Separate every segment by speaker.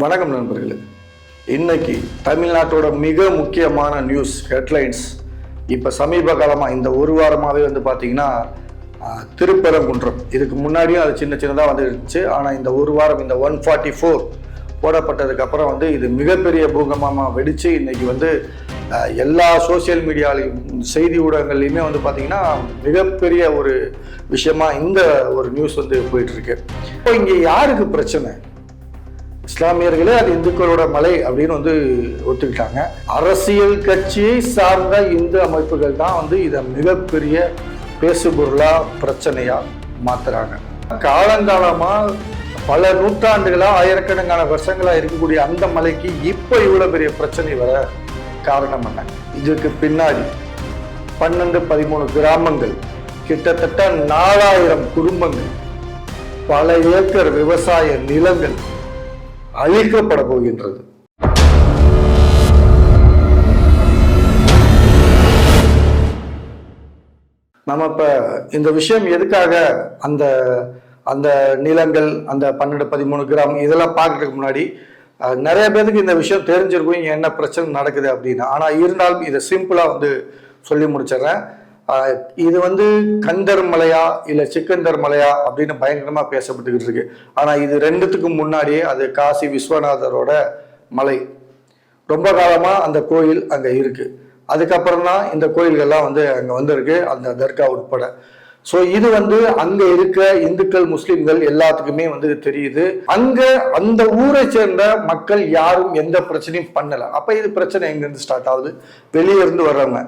Speaker 1: வணக்கம் நண்பர்களே. இன்னைக்கு தமிழ்நாட்டோட மிக முக்கியமான நியூஸ் ஹெட்லைன்ஸ் இப்போ சமீப காலமாக இந்த ஒரு வாரமாகவே வந்து பார்த்தீங்கன்னா திருப்பரங்குன்றம். இதுக்கு முன்னாடியும் அது சின்ன சின்னதாக வந்துருந்துச்சு. ஆனால் இந்த ஒரு வாரம் இந்த ஒன் ஃபார்ட்டி ஃபோர் போடப்பட்டதுக்கப்புறம் வந்து இது மிகப்பெரிய பூகமாக வெடித்து இன்னைக்கு வந்து எல்லா சோஷியல் மீடியாலையும் செய்தி ஊடகங்கள்லையுமே வந்து பார்த்தீங்கன்னா மிகப்பெரிய ஒரு விஷயமா இந்த ஒரு நியூஸ் வந்து போயிட்டுருக்கு இப்போ இங்கே யாருக்கு பிரச்சனை? இஸ்லாமியர்களே அது இந்துக்களோட மலை அப்படின்னு வந்து ஒத்துக்கிட்டாங்க. அரசியல் கட்சியை சார்ந்த இந்து அமைப்புகள் தான் வந்து இதை மிகப்பெரிய பேசுபொருளாக பிரச்சனையாக மாத்துறாங்க. காலங்காலமாக பல நூற்றாண்டுகளாக ஆயிரக்கணக்கான வருஷங்களாக இருக்கக்கூடிய அந்த மலைக்கு இப்போ இவ்வளோ பெரிய பிரச்சனை வர காரணம் என்ன? இதுக்கு பின்னாடி பன்னெண்டு பதிமூணு கிராமங்கள் கிட்டத்தட்ட நாலாயிரம் குடும்பங்கள் பல ஏக்கர் விவசாய நிலங்கள் அழிக்கப்பட போகின்றது. நம்ம இப்ப இந்த விஷயம் எதுக்காக அந்த அந்த நிலங்கள் அந்த பன்னெண்டு பதிமூணு கிராம் இதெல்லாம் பார்க்கறதுக்கு முன்னாடி நிறைய பேருக்கு இந்த விஷயம் தெரிஞ்சிருக்கும் என்ன பிரச்சனை நடக்குது அப்படின்னு. ஆனா இருந்தாலும் இதை சிம்பிளா வந்து சொல்லி முடிச்சிடுறேன். இது வந்து கந்தர் மலையா இல்ல சிக்கந்தர் மலையா அப்படின்னு பயங்கரமா பேசப்பட்டுக்கிட்டு இருக்கு. ஆனா இது ரெண்டுத்துக்கும் முன்னாடியே அது காசி விஸ்வநாதரோட மலை. ரொம்ப காலமா அந்த கோயில் அங்க இருக்கு. அதுக்கப்புறம் தான் இந்த கோயில்கள்லாம் வந்து அங்க வந்திருக்கு அந்த தர்கா உட்பட. ஸோ இது வந்து அங்க இருக்க இந்துக்கள் முஸ்லிம்கள் எல்லாத்துக்குமே வந்து தெரியுது. அங்க அந்த ஊரை சேர்ந்த மக்கள் யாரும் எந்த பிரச்சனையும் பண்ணல. அப்ப இது பிரச்சனை எங்கிருந்து ஸ்டார்ட் ஆகுது? வெளியே இருந்து வர்றவங்க.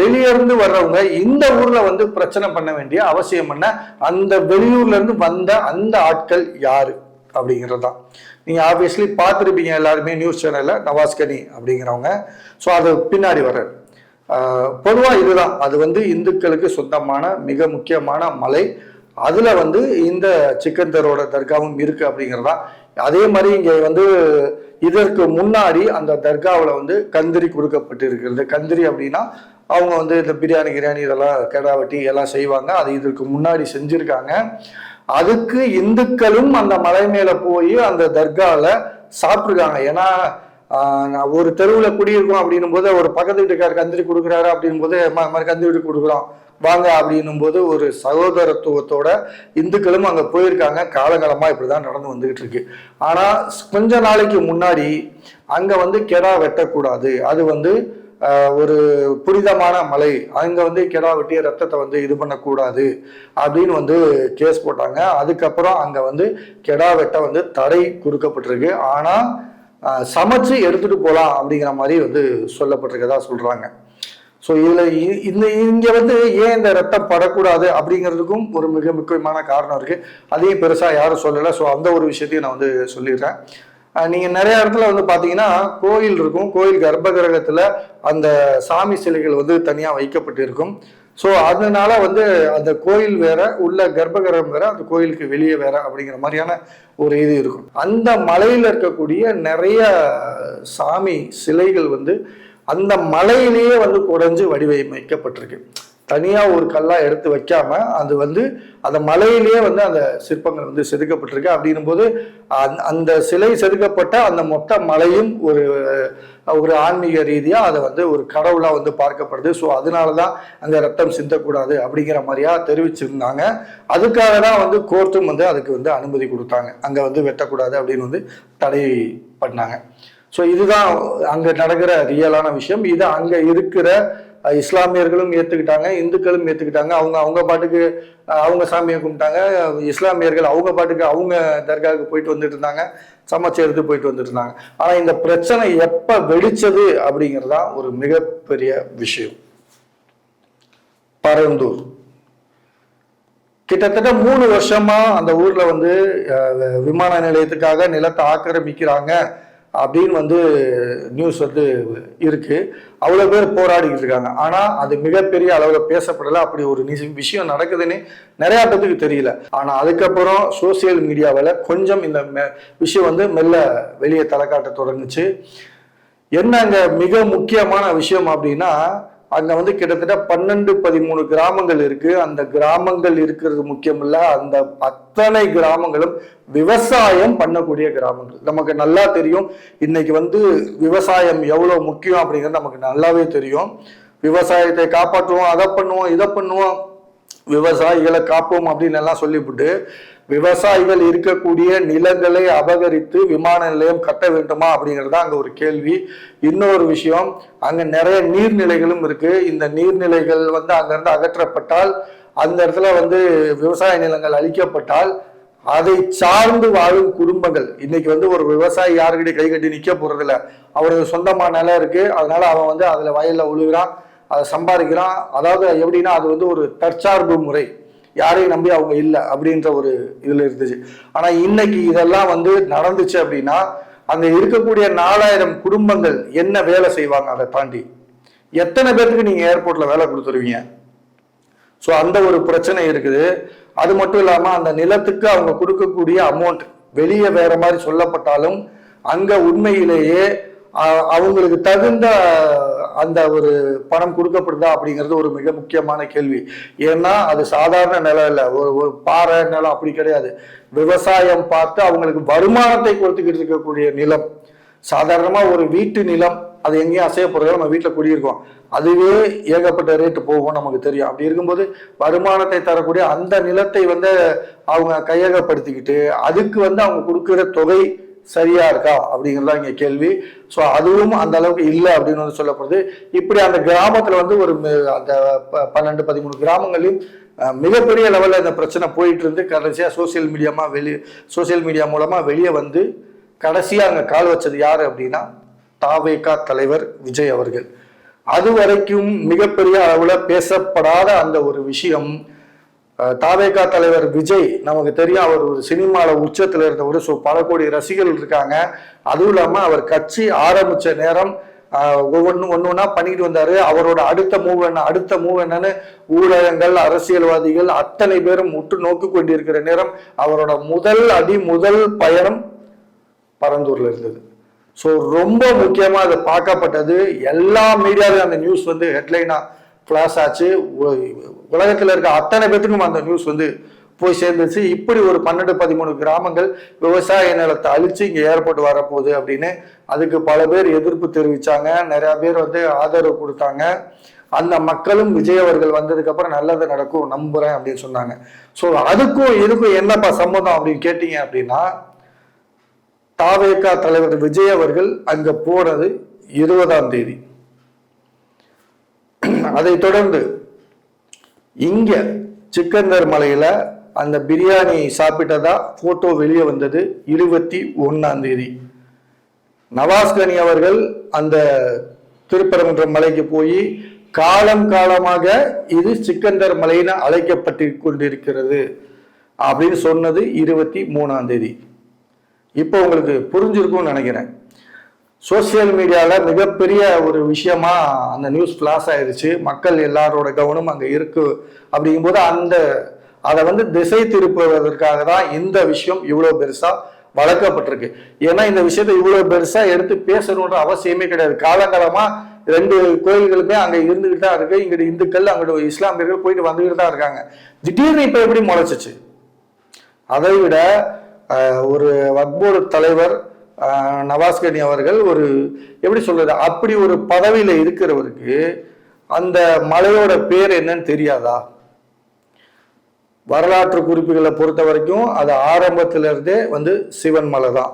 Speaker 1: வெளியே இருந்து வர்றவங்க இந்த ஊர்ல வந்து பிரச்சனை பண்ண வேண்டிய அவசியம் என்ன? அந்த வெளியூர்ல இருந்து வந்த அந்த ஆட்கள் யாரு? அப்படிங்கிறது தான். நீங்கள் ஆப்வியஸ்லி பார்த்துருப்பீங்க எல்லாருமே நியூஸ் சேனலில் நவாஸ்கனி அப்படிங்கிறவங்க. ஸோ அது பின்னாடி வர்றாரு. பொதுவாக இதுதான். அது வந்து இந்துக்களுக்கு சொந்தமான மிக முக்கியமான மலை. அதில் வந்து இந்த சிக்கந்தரோட தர்காவும் இருக்குது அப்படிங்கிறதா. அதே மாதிரி இங்கே வந்து இதற்கு முன்னாடி அந்த தர்காவில் வந்து கந்திரி கொடுக்கப்பட்டு இருக்கிறது கந்திரி அப்படின்னா அவங்க வந்து இந்த பிரியாணி கிரியாணி இதெல்லாம் கெடா வெட்டி எல்லாம் செய்வாங்க. அது இதற்கு முன்னாடி செஞ்சுருக்காங்க. அதுக்கு இந்துக்களும் அந்த மலை மேலே போய் அந்த தர்காவில் சாப்பிட்ருக்காங்க ஏன்னா ஒரு தெருவில் குடியிருக்கோம் அப்படின்னும் போது ஒரு பக்கத்து வீட்டுக்கார் கந்திரி கொடுக்குறாரு அப்படின்னும் போது "அம்மா, மாதிரி கந்திரி வீட்டு கொடுக்குறோம். வாங்க அப்படின்னும் போது ஒரு சகோதரத்துவத்தோட இந்துக்களும் அங்கே போயிருக்காங்க. காலங்காலமாக இப்படி தான் நடந்து வந்துக்கிட்டு இருக்கு. ஆனால் கொஞ்ச நாளைக்கு முன்னாடி அங்கே வந்து கெடா வெட்டக்கூடாது. அது வந்து ஒரு புனிதமான மலை. அங்கே வந்து கெடா வெட்டி ரத்தத்தை வந்து இது பண்ணக்கூடாது அப்படின்னு வந்து கேஸ் போட்டாங்க. அதுக்கப்புறம் அங்கே வந்து கெடா வெட்ட வந்து தடை கொடுக்கப்பட்டிருக்கு. ஆனால் சமைச்சு எடுத்துட்டு போகலாம் அப்படிங்கிற மாதிரி வந்து சொல்லப்பட்டிருக்கதா சொல்றாங்க. ஸோ இதுல இ- இந்த இங்க வந்து ஏன் இந்த ரத்தம் படக்கூடாது அப்படிங்கிறதுக்கும் ஒரு மிக முக்கியமான காரணம் இருக்கு. அதையும் பெருசா யாரும் சொல்லலை. ஸோ அந்த ஒரு விஷயத்தையும் நான் வந்து சொல்லிடுறேன். நீங்கள் நீங்க நிறைய இடத்துல வந்து பாத்தீங்கன்னா கோயில் இருக்கும். கோயில் கர்ப்பகிரகத்துல அந்த சாமி சிலைகள் வந்து தனியா வைக்கப்பட்டு இருக்கும் ஸோ அதனால வந்து அந்த கோயில் வேற உள்ள கர்ப்பகிரகம் வேற அந்த கோயிலுக்கு வெளியே வேற அப்படிங்கிற மாதிரியான ஒரு இது இருக்கும். அந்த மலையில் இருக்கக்கூடிய நிறைய சாமி சிலைகள் வந்து அந்த மலையிலேயே வந்து குறைஞ்சு வடிவமைக்கப்பட்டிருக்கு. தனியாக ஒரு கல்லா எடுத்து வைக்காம அது வந்து அந்த மலையிலேயே வந்து அந்த சிற்பங்கள் வந்து செதுக்கப்பட்டிருக்கு. அப்படின்னும் போது அந்த- சிலை செதுக்கப்பட்ட அந்த மொத்த மலையும் ஒரு ஒரு ஆன்மீக ரீதியாக அதை வந்து ஒரு கடவுளாக வந்து பார்க்கப்படுது. ஸோ அதனால தான் அங்கே ரத்தம் சிந்தக்கூடாது அப்படிங்கிற மாதிரியா தெரிவிச்சிருந்தாங்க. அதுக்காக தான் வந்து கோர்ட்டும் வந்து அதுக்கு வந்து அனுமதி கொடுத்தாங்க. அங்கே வந்து வெட்டக்கூடாது அப்படின்னு வந்து தடை பண்ணாங்க. ஸோ இதுதான் அங்கே நடக்கிற ரியலான விஷயம். இது அங்கே இருக்கிற இஸ்லாமியர்களும் ஏற்றுக்கிட்டாங்க இந்துக்களும் ஏற்றுக்கிட்டாங்க அவங்க அவங்க பாட்டுக்கு அவங்க சாமியை கும்பிட்டாங்க. இஸ்லாமியர்கள் அவங்க பாட்டுக்கு அவங்க தர்காவுக்கு போயிட்டு வந்துட்டு இருந்தாங்க. சமைச்சு போயிட்டு வந்துட்டு இருந்தாங்க. ஆனால் இந்த பிரச்சனை எப்போ வெடிச்சது அப்படிங்கிறது தான் ஒரு மிகப்பெரிய விஷயம். பரந்தூர். கிட்டத்தட்ட மூணு வருஷமா அந்த ஊர்ல வந்து விமான நிலையத்துக்காக நிலத்தை ஆக்கிரமிக்கிறாங்க. அப்படின்னு வந்து நியூஸ் வந்து இருக்கு. அவ்வளோ பேர் போராடிக்கிட்டு இருக்காங்க. ஆனால் அது மிகப்பெரிய அளவில் பேசப்படலை. அப்படி ஒரு நிசி- விஷயம் நடக்குதுன்னு நிறைய பேத்துக்கு தெரியல. ஆனால் அதுக்கப்புறம் சோசியல் மீடியாவில் கொஞ்சம் இந்த மெ- விஷயம் வந்து மெல்ல வெளியே தலை காட்ட தொடங்குச்சு என்னங்க மிக முக்கியமான விஷயம் அப்படின்னா அங்க வந்து கிட்டத்தட்ட பன்னெண்டு பதிமூணு கிராமங்கள் இருக்கு. அந்த கிராமங்கள் இருக்கிறது முக்கியம் இல்ல அந்த அத்தனை கிராமங்களும் விவசாயம் பண்ணக்கூடிய கிராமங்கள். நமக்கு நல்லா தெரியும். இன்னைக்கு வந்து விவசாயம் எவ்வளவு முக்கியம் அப்படிங்கிறது நமக்கு நல்லாவே தெரியும். விவசாயத்தை காப்பாற்றுவோம் அதை பண்ணுவோம் இதை பண்ணுவோம். விவசாயிகளை காப்போம் அப்படின்னு எல்லாம் சொல்லிவிட்டு விவசாயிகள் இருக்கக்கூடிய நிலங்களை அபகரித்து விமான நிலையம் கட்ட வேண்டுமா அப்படிங்கிறது தான் ஒரு கேள்வி. இன்னொரு விஷயம் அங்கே நிறைய நீர்நிலைகளும் இருக்கு. இந்த நீர்நிலைகள் வந்து அங்கேருந்து அகற்றப்பட்டால் அந்த இடத்துல வந்து விவசாய நிலங்கள் அழிக்கப்பட்டால் அதை சார்ந்து வாழும் குடும்பங்கள். இன்னைக்கு வந்து ஒரு விவசாயி யாருக்கிட்டே கை கட்டி நிற்க போறது இல்ல அவருக்கு சொந்தமான நிலம் இருக்கு. அதனால அவன் வந்து அதில் வயலில் உழுகிறான். அதை சம்பாதிக்கிறான் அதாவது எப்படின்னா அது வந்து ஒரு தற்சார்பு முறை. யாரையும் நம்பி அவங்க இல்லை அப்படின்ற ஒரு இதில் இருந்துச்சு. ஆனால் இன்னைக்கு இதெல்லாம் வந்து நடந்துச்சு அப்படின்னா அங்கே இருக்கக்கூடிய நாலாயிரம் குடும்பங்கள் என்ன வேலை செய்வாங்க அதை தாண்டி? எத்தனை பேருக்கு நீங்கள் ஏர்போர்ட்டில் வேலை கொடுத்துருவீங்க? ஸோ அந்த ஒரு பிரச்சனை இருக்குது. அது மட்டும் இல்லாமல் அந்த நிலத்துக்கு அவங்க கொடுக்கக்கூடிய அமௌண்ட் வெளியே வேற மாதிரி சொல்லப்பட்டாலும் அங்கே உண்மையிலேயே அவங்களுக்கு தகுந்த அந்த ஒரு பணம் கொடுக்கப்படுதா அப்படிங்கிறது ஒரு மிக முக்கியமான கேள்வி. ஏன்னா அது சாதாரண நிலம் இல்லை. ஒரு ஒரு பாறை நிலம் அப்படி கிடையாது. விவசாயம் பார்த்து அவங்களுக்கு வருமானத்தை கொடுத்துக்கிட்டு இருக்கக்கூடிய நிலம். சாதாரணமாக ஒரு வீட்டு நிலம் அது எங்கேயும் அசைய நம்ம வீட்டில் குடியிருக்கோம். அதுவே ஏகப்பட்ட ரேட்டு போகும் நமக்கு தெரியும். அப்படி இருக்கும்போது வருமானத்தை தரக்கூடிய அந்த நிலத்தை வந்து அவங்க கையகப்படுத்திக்கிட்டு அதுக்கு வந்து அவங்க கொடுக்குற தொகை சரியா இருக்கா அப்படிங்கிறதா இங்க கேள்வி. ஸோ அதுவும் அந்த அளவுக்கு இல்லை அப்படின்னு வந்து சொல்லப்படுது. இப்படி அந்த கிராமத்தில் வந்து ஒரு அந்த ப- பன்னெண்டு பதிமூணு கிராமங்களையும் மிகப்பெரிய லெவலில் இந்த பிரச்சனை போயிட்டு இருந்து கடைசியாக சோசியல் மீடியாமா வெளியே சோசியல் மீடியா மூலமாக வெளியே வந்து கடைசியாக அங்கே கால் வச்சது யார் அப்படின்னா தாவேகா தலைவர் விஜய் அவர்கள். அது வரைக்கும் மிகப்பெரிய அளவில் பேசப்படாத அந்த ஒரு விஷயம் தாவேகா தலைவர் விஜய் நமக்கு தெரியும் அவர் ஒரு சினிமாவில் உச்சத்தில் இருந்தவர். ஸோ பல கோடி ரசிகர்கள் இருக்காங்க. அதுவும் இல்லாமல் அவர் கட்சி ஆரம்பித்த நேரம் ஒவ்வொன்று ஒன்று ஒன்றா பண்ணிட்டு வந்தார். அவரோட அடுத்த மூவ் என்ன அடுத்த மூவ் என்னன்னு ஊடகங்கள் அரசியல்வாதிகள் அத்தனை பேரும் உற்று நோக்கி கொண்டிருக்கிற நேரம் அவரோட முதல் அடி முதல் பயணம் பரந்தூரில் இருந்தது. ஸோ ரொம்ப முக்கியமாக அது பார்க்கப்பட்டது. எல்லா மீடியாவிலும் அந்த நியூஸ் வந்து ஹெட்லைனா ஃப்ளாஷ் ஆச்சு. உலகத்தில் இருக்க அத்தனை பேத்துக்கும் அந்த நியூஸ் வந்து போய் சேர்ந்துச்சு. இப்படி ஒரு பன்னெண்டு பதிமூணு கிராமங்கள் விவசாய நிலத்தை அழிச்சு இங்கே ஏர்போர்ட் வரப்போகுது அப்படின்னு அதுக்கு பல பேர் எதிர்ப்பு தெரிவித்தாங்க நிறையா பேர் வந்து ஆதரவு கொடுத்தாங்க. அந்த மக்களும் விஜய் அவர்கள் வந்ததுக்கப்புறம் நல்லது நடக்கும் நம்புகிறேன் அப்படின்னு சொன்னாங்க. ஸோ அதுக்கும் இதுக்கும் என்னப்பா சம்மந்தம் அப்படின்னு கேட்டீங்க அப்படின்னா தாவேகா தலைவர் விஜய் அவர்கள் அங்கே போனது இருபதாம் தேதி. அதை தொடர்ந்து இங்க சிக்கந்தர் மலையில அந்த பிரியாணி சாப்பிட்டதா போட்டோ வெளியே வந்தது இருபத்தி ஒன்னாம் தேதி. நவாஸ்கனி அவர்கள் அந்த திருப்பரங்குன்றம் மலைக்கு போய் காலம் காலமாக இது சிக்கந்தர் மலைன்னு அழைக்கப்பட்டு கொண்டிருக்கிறது அப்படின்னு சொன்னது இருபத்தி மூணாம் தேதி. இப்போ உங்களுக்கு புரிஞ்சிருக்கும்னு நினைக்கிறேன். சோசியல் மீடியாவில் மிகப்பெரிய ஒரு விஷயமா அந்த நியூஸ் ஃப்ளாஷ் ஆயிடுச்சு மக்கள் எல்லாரோட கவனம் அங்கே இருக்கு அப்படிங்கும்போது அந்த அதை வந்து திசை திருப்புவதற்காக தான் இந்த விஷயம் இவ்வளோ பெருசாக வளர்க்கப்பட்டிருக்கு. ஏன்னா இந்த விஷயத்தை இவ்வளோ பெருசாக எடுத்து பேசணுன்ற அவசியமே கிடையாது. காலங்காலமாக ரெண்டு கோயில்களுமே அங்கே இருந்துக்கிட்டு தான் இருக்கு. இங்கிட்டு இந்துக்கள் அங்கிட்டு இஸ்லாமியர்கள் போயிட்டு வந்துக்கிட்டு தான் இருக்காங்க. திடீர்னு இப்போ எப்படி முளைச்சிச்சு? அதை விட ஒரு வக்போர்டு தலைவர் நவாஸ்கனி அவர்கள் ஒரு எப்படி சொல்றது அப்படி ஒரு பதவியில் இருக்கிறவருக்கு அந்த மலையோட பேர் என்னன்னு தெரியாதா? வரலாற்று குறிப்புகளை பொறுத்த வரைக்கும் அது ஆரம்பத்திலிருந்தே வந்து சிவன் மலை தான்.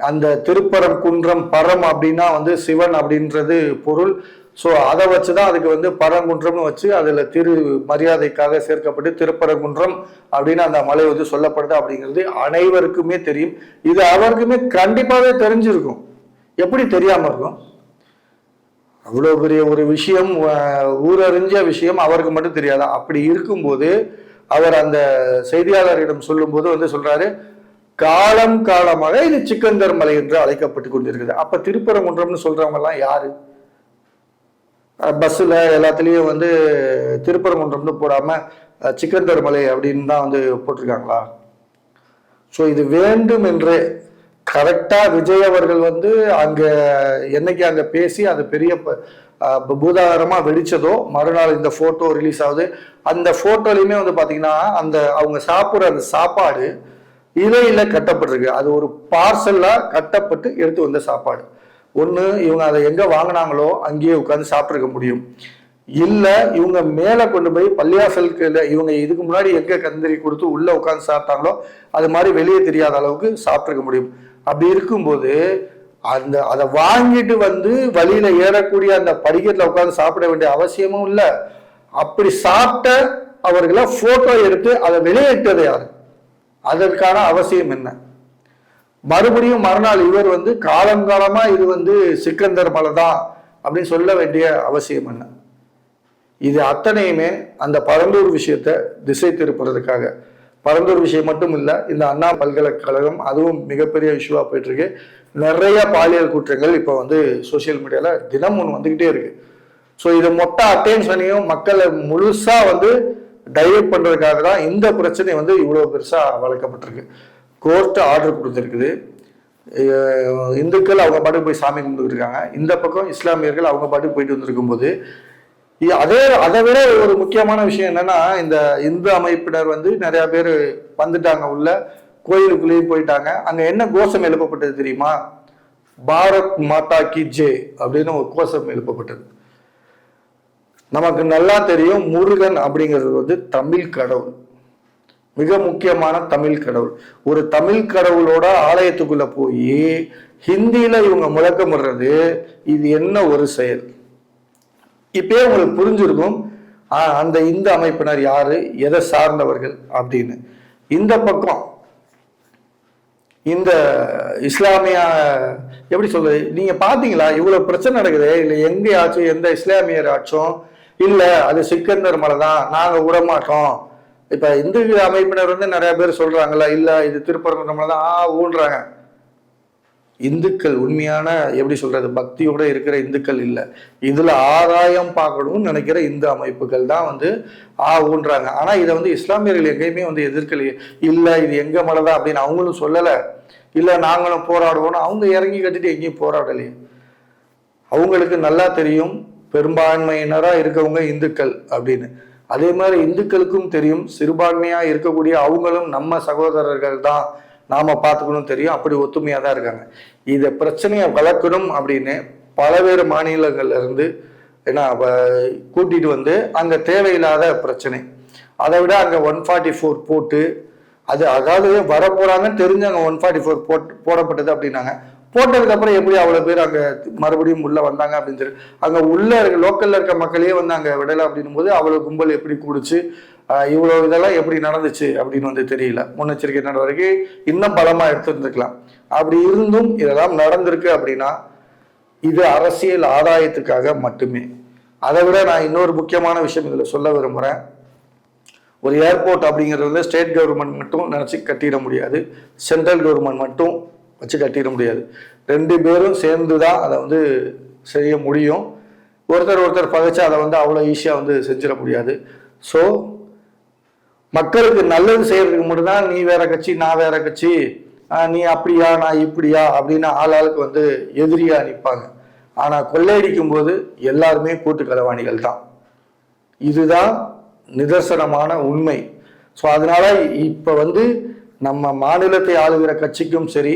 Speaker 1: அந்த திருப்பரம் குன்றம் பரம் அப்படின்னா வந்து சிவன் அப்படின்றது பொருள். ஸோ அதை வச்சு தான் அதுக்கு வந்து பரங்குன்றம்னு வச்சு அதில் திரு மரியாதைக்காக சேர்க்கப்பட்டு திருப்பரங்குன்றம் அப்படின்னு அந்த மலை வந்து சொல்லப்படுது அப்படிங்கிறது அனைவருக்குமே தெரியும். இது அவருக்குமே கண்டிப்பாகவே தெரிஞ்சிருக்கும். எப்படி தெரியாமல் இருக்கும்? அவ்வளோ பெரிய ஒரு விஷயம் ஊரறிஞ்ச விஷயம் அவருக்கு மட்டும் தெரியாதா. அப்படி இருக்கும்போது அவர் அந்த செய்தியாளரிடம் சொல்லும்போது வந்து சொல்கிறாரு காலம் காலமாக இது சிக்கந்தர் மலை என்று அழைக்கப்பட்டு கொண்டிருக்குது அப்போ திருப்பரங்குன்றம்னு சொல்கிறவங்கலாம் யாரு? பஸ்ஸில் எல்லாத்துலேயும் வந்து திருப்பரங்குன்றம்னு போடாமல் சிக்கன் தருமலை அப்படின்னு தான் வந்து போட்டிருக்காங்களா? ஸோ இது வேண்டும் என்றே கரெக்டாக விஜய் அவர்கள் வந்து அங்கே என்னைக்கு அங்கே பேசி அது பெரிய ப- வெடித்ததோ மறுநாள் இந்த ஃபோட்டோ ரிலீஸ் ஆகுது. அந்த ஃபோட்டோலையுமே வந்து பார்த்தீங்கன்னா அந்த அவங்க சாப்பிட்ற அந்த சாப்பாடு இலையில் கட்டப்பட்டிருக்கு. அது ஒரு பார்சலாக கட்டப்பட்டு எடுத்து வந்த சாப்பாடு. ஒன்று இவங்க அதை எங்கே வாங்கினாங்களோ அங்கேயே உட்காந்து சாப்பிட்ருக்க முடியும். இல்லை இவங்க மேலே கொண்டு போய் பள்ளியாசலுக்கு இல்லை இவங்க இதுக்கு முன்னாடி எங்கே கந்தரி கொடுத்து உள்ளே உட்காந்து சாப்பிட்டாங்களோ அது மாதிரி வெளியே தெரியாத அளவுக்கு சாப்பிட்ருக்க முடியும். அப்படி இருக்கும்போது அந்த அதை வாங்கிட்டு வந்து வழியில் ஏறக்கூடிய அந்த படிக்கட்டில் உட்காந்து சாப்பிட வேண்டிய அவசியமும் இல்லை. அப்படி சாப்பிட்ட அவர்களை ஃபோட்டோ எடுத்து அதை வெளியிட்டது யார்? அதற்கான அவசியம் என்ன? மறுபடியும் மறுநாள் இவர் வந்து காலங்காலமா இது வந்து சிக்கந்தர் மலை தான் அப்படின்னு சொல்ல வேண்டிய அவசியம் என்ன? இது அத்தனையுமே அந்த பரந்தூர் விஷயத்தை திசை திருப்புறதுக்காக. பரந்தூர் விஷயம் மட்டும் இல்லை இந்த அண்ணா பல்கலைக்கழகம் அதுவும் மிகப்பெரிய இஷ்யூவாக போயிட்டு இருக்கு நிறைய பாலியல் குற்றங்கள் இப்போ வந்து சோஷியல் மீடியாவில் தினம் ஒன்று வந்துக்கிட்டே இருக்கு. ஸோ இது மொத்த அட்டென்ஷனையும் மக்களை முழுசாக வந்து டைவெர்ட் பண்ணுறதுக்காக தான் இந்த பிரச்சனை வந்து இவ்வளோ பெருசாக வளர்க்கப்பட்டிருக்கு. கோர்ட்டு ஆர்டர் கொடுத்துருக்குது. இந்துக்கள் அவங்க பாட்டுக்கு போய் சாமி கும்பிட்டுருக்காங்க இந்த பக்கம் இஸ்லாமியர்கள் அவங்க பாட்டுக்கு போயிட்டு வந்திருக்கும் போது அதே அதை விட ஒரு முக்கியமான விஷயம் என்னன்னா இந்த இந்து அமைப்பினர் வந்து நிறைய பேர் வந்துட்டாங்க உள்ள கோயிலுக்குள்ளேயும் போயிட்டாங்க. அங்க என்ன கோஷம் எழுப்பப்பட்டது தெரியுமா? பாரத் மாதா கி ஜே அப்படின்னு ஒரு கோஷம் எழுப்பப்பட்டது. நமக்கு நல்லா தெரியும் முருகன் அப்படிங்கிறது வந்து தமிழ் கடவுள். மிக முக்கியமான தமிழ் கடவுள். ஒரு தமிழ் கடவுளோட ஆலயத்துக்குள்ள போய் ஹிந்தியில இவங்க முழக்கமிடுறது இது என்ன ஒரு செயல்? இப்பயே உங்களுக்கு புரிஞ்சிருக்கும். அந்த இந்த அமைப்பினர் யாரு? எதை சார்ந்தவர்கள்? அப்படின்னு. இந்த பக்கம் இந்த இஸ்லாமிய எப்படி சொல்றது? நீங்க பாத்தீங்களா? இவ்வளவு பிரச்சனை நடக்குது? இல்ல எங்கேயாச்சும் எந்த இஸ்லாமியர் ஆச்சும் இல்ல அது சிக்கந்தர் மலை தான் நாங்க விட மாட்டோம் இப்ப இந்து அமைப்பினர் வந்து நிறைய பேர் சொல்கிறாங்களா இல்ல இது திருப்பரங்குன்ற தான் ஆ ஊன்றாங்க. இந்துக்கள் உண்மையான எப்படி சொல்றது பக்தியோட இருக்கிற இந்துக்கள் இல்லை. இதுல ஆதாயம் பார்க்கணும்னு நினைக்கிற இந்து அமைப்புகள் தான் வந்து ஆ ஊன்றாங்க. ஆனா இதை வந்து இஸ்லாமியர்கள் எங்கேயுமே வந்து எதிர்க்கலையே. இல்ல இது எங்க மலை தான் அப்படின்னு அவங்களும் சொல்லல. இல்ல நாங்களும் போராடுவோம்னு அவங்க இறங்கி கட்டிட்டு எங்கேயும் போராடலையே. அவங்களுக்கு நல்லா தெரியும் பெரும்பான்மையினரா இருக்கவங்க இந்துக்கள் அப்படின்னு. அதே மாதிரி இந்துக்களுக்கும் தெரியும் சிறுபான்மையாக இருக்கக்கூடிய அவங்களும் நம்ம சகோதரர்கள் தான் நாம் பார்த்துக்கணும் தெரியும் அப்படி ஒத்துமையாக தான் இருக்காங்க. இதை பிரச்சனையை வளர்க்கணும் அப்படின்னு பலவேறு மாநிலங்கள்லேருந்து என்ன கூட்டிட்டு வந்து அங்கே தேவையில்லாத பிரச்சனை. அதை விட அங்கே ஒன் ஃபார்ட்டி ஃபோர் போட்டு அது அதாவது வரப்போறாங்கன்னு தெரிஞ்சு அங்கே ஒன் ஃபார்ட்டி ஃபோர் போட் போடப்பட்டது அப்படின்னாங்க. போட்டதுக்கு அப்புறம் எப்படி அவ்வளவு பேர் அங்க மறுபடியும் உள்ள வந்தாங்க அப்படின்னு சொல்லி அங்க உள்ள இருக்க லோக்கல்ல இருக்க மக்களே வந்து அங்க விடல அப்படின்னும் போது அவ்வளவு கும்பல் எப்படி கூடுச்சு? இவ்வளவு இதெல்லாம் எப்படி நடந்துச்சு அப்படின்னு வந்து தெரியல. முன்னெச்சரிக்கை நடவடிக்கை இன்னும் பலமா எடுத்துருந்துக்கலாம். அப்படி இருந்தும் இதெல்லாம் நடந்திருக்கு அப்படின்னா இது அரசியல் ஆதாயத்துக்காக மட்டுமே. அதை விட நான் இன்னொரு முக்கியமான விஷயம் இதுல சொல்ல விரும்புறேன். ஒரு ஏர்போர்ட் அப்படிங்கிறது வந்து ஸ்டேட் கவர்மெண்ட் மட்டும் நினச்சி கட்டிட முடியாது. சென்ட்ரல் கவர்மெண்ட் மட்டும் வச்சு கட்டிட முடியாது. ரெண்டு பேரும் சேர்ந்து தான் அதை வந்து செய்ய முடியும். ஒருத்தர் ஒருத்தர் பகைச்சு அதை வந்து அவ்வளோ ஈஸியாக வந்து செஞ்சிட முடியாது. ஸோ மக்களுக்கு நல்லது செய்யறதுக்கு மட்டும்தான் நீ வேற கட்சி நான் வேற கட்சி நீ அப்படியா நான் இப்படியா அப்படின்னு ஆள் ஆளுக்கு வந்து எதிரியாக நிற்பாங்க ஆனால் கொள்ளையடிக்கும் போது எல்லாருமே கூட்டு களவாணிகள் தான். இதுதான் நிதர்சனமான உண்மை. ஸோ அதனால இப்போ வந்து நம்ம மாநிலத்தை ஆளுகிற கட்சிக்கும் சரி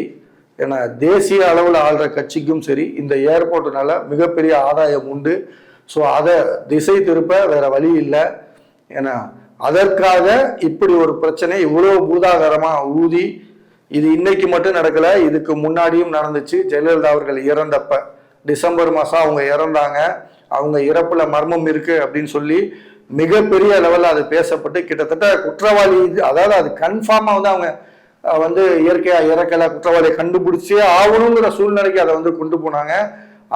Speaker 1: ஏன்னா தேசிய அளவில் ஆள்ற கட்சிக்கும் சரி இந்த ஏர்போர்ட்டுனால மிகப்பெரிய ஆதாயம் உண்டு. ஸோ அதை திசை திருப்ப வேற வழி இல்லை. ஏன்னா அதற்காக இப்படி ஒரு பிரச்சனை இவ்வளோ பூதாகரமாக ஊதி இது இன்னைக்கு மட்டும் நடக்கல இதுக்கு முன்னாடியும் நடந்துச்சு. ஜெயலலிதா அவர்கள் இறந்தப்ப டிசம்பர் மாதம் அவங்க இறந்தாங்க. அவங்க இறப்புல மர்மம் இருக்கு அப்படின்னு சொல்லி மிகப்பெரிய லெவலில் அது பேசப்பட்டு கிட்டத்தட்ட குற்றவாளி அதாவது அது கன்ஃபார்மாக வந்து அவங்க வந்து இயற்கையா இறக்கல குற்றவாளியை கண்டுபிடிச்சே ஆகணுங்கிற சூழ்நிலைக்கு அதை வந்து கொண்டு போனாங்க.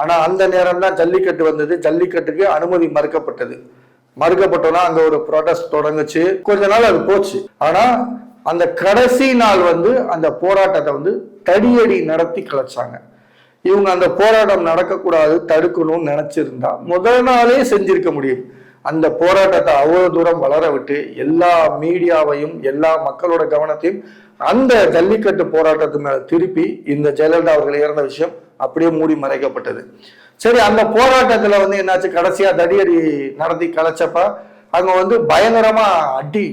Speaker 1: ஆனா அந்த நேரம் தான் ஜல்லிக்கட்டு வந்தது. ஜல்லிக்கட்டுக்கு அனுமதி மறுக்கப்பட்டது. மறுக்கப்பட்டோன்னா அங்க ஒரு ப்ரொடெஸ்ட் தொடங்குச்சு. கொஞ்ச நாள் அது போச்சு. ஆனா அந்த கடைசி நாள் வந்து அந்த போராட்டத்தை வந்து தடியடி நடத்தி கலைச்சாங்க. இவங்க அந்த போராட்டம் நடக்கக்கூடாது தடுக்கணும்னு நினைச்சிருந்தா முதல் நாளே செஞ்சிருக்க முடியும் அந்த போராட்டத்தை அவ்வளவு தூரம் வளர விட்டு எல்லா மீடியாவையும் எல்லா மக்களோட கவனத்தையும் அந்த ஜல்லிக்கட்டு போராட்டத்து மேல திருப்பி இந்த ஜெயலலிதா அவர்கள் இறந்த விஷயம் அப்படியே மூடி மறைக்கப்பட்டது. சரி அந்த போராட்டத்துல வந்து என்னாச்சு? கடைசியா தடியடி நடத்தி கலைச்சப்ப அங்க வந்து பயங்கரமா அடி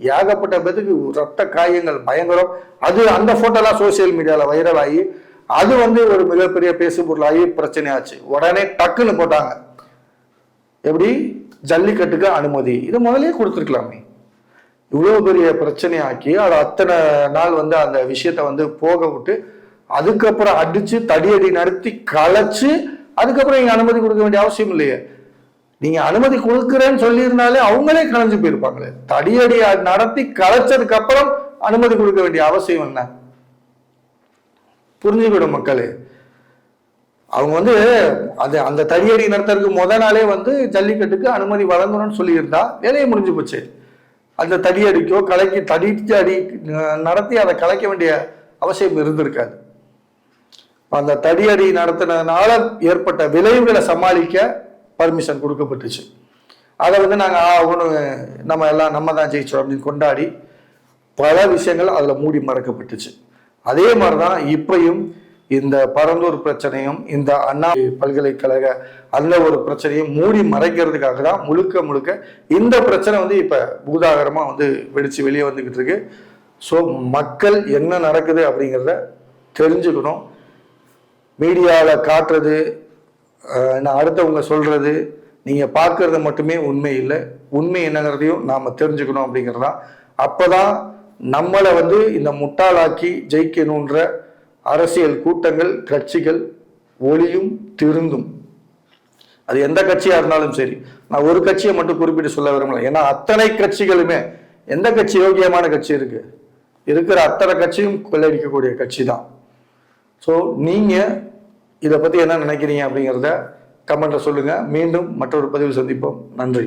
Speaker 1: ஏகப்பட்ட பேத்துக்கு ரத்த காயங்கள் பயங்கரம். அது அந்த போட்டோலாம் சோசியல் மீடியால வைரல் ஆகி அது வந்து ஒரு மிகப்பெரிய பேசு பொருளாகி பிரச்சனையாச்சு உடனே டக்குன்னு போட்டாங்க. எப்படி? ஜல்லிக்கட்டுக்கு அனுமதி. இது முதலே கொடுத்துருக்கலாமே. இவ்வளோ பெரிய பிரச்சனையாக்கி அது அத்தனை நாள் வந்து அந்த விஷயத்த வந்து போக விட்டு அதுக்கப்புறம் அடிச்சு தடியடி நடத்தி களைச்சு அதுக்கப்புறம் நீங்கள் அனுமதி கொடுக்க வேண்டிய அவசியம் இல்லையே. நீங்கள் அனுமதி கொடுக்குறேன்னு சொல்லியிருந்தாலே அவங்களே கலைஞ்சு போயிருப்பாங்களே. தடியடி நடத்தி கலைச்சதுக்கு அப்புறம் அனுமதி கொடுக்க வேண்டிய அவசியம் என்ன? புரிஞ்சுக்கிடும் மக்களே. அவங்க வந்து அது அந்த தடியடி நடத்துறதுக்கு முத நாளே வந்து ஜல்லிக்கட்டுக்கு அனுமதி வழங்கணும்னு சொல்லியிருந்தா வேலையை முடிஞ்சு போச்சு. அந்த தடியடிக்கோ கலைக்கு தடிச்சு அடி நடத்தி அதை கலைக்க வேண்டிய அவசியம் இருந்திருக்காது. அந்த தடியடி நடத்தினதுனால ஏற்பட்ட விளைவுகளை சமாளிக்க பர்மிஷன் கொடுக்கப்பட்டுச்சு. அதை வந்து நாங்கள் ஒன்று நம்ம எல்லாம் நம்ம தான் ஜெயிச்சோம் அப்படின்னு கொண்டாடி பல விஷயங்கள் அதில் மூடி மறக்கப்பட்டுச்சு. அதே மாதிரி தான் இப்பையும் இந்த பரந்தூர் பிரச்சனையும் இந்த அண்ணா பல்கலைக்கழக அந்த ஒரு பிரச்சனையும் மூடி மறைக்கிறதுக்காக தான் முழுக்க முழுக்க இந்த பிரச்சனை வந்து இப்போ பூதாகரமாக வந்து வெடிச்சு வெளியே வந்துக்கிட்டு இருக்கு. ஸோ மக்கள் என்ன நடக்குது அப்படிங்கிறத தெரிஞ்சுக்கணும். மீடியாவில் காட்டுறது நான் அடுத்தவங்க சொல்கிறது நீங்கள் பார்க்கறது மட்டுமே உண்மை இல்லை. உண்மை என்னங்கிறதையும் நாம் தெரிஞ்சுக்கணும் அப்படிங்கிறதான் அப்போ தான் நம்மளை வந்து இந்த முட்டாளாக்கி ஜெயிக்கணுன்ற அரசியல் கூட்டங்கள் கட்சிகள் ஒளியும் திருந்தும். அது எந்த கட்சியா இருந்தாலும் சரி. நான் ஒரு கட்சியை மட்டும் குறிப்பிட்டு சொல்ல விரும்பல. ஏன்னா அத்தனை கட்சிகளுமே எந்த கட்சி யோக்கியமான கட்சி இருக்கு? இருக்கிற அத்தனை கட்சியும் கொள்ளடிக்கக்கூடிய கட்சி தான். ஸோ நீங்க இதை பத்தி என்ன நினைக்கிறீங்க அப்படிங்கிறத கமெண்ட்ல சொல்லுங்க. மீண்டும் மற்றொரு பதிவு சந்திப்போம். நன்றி.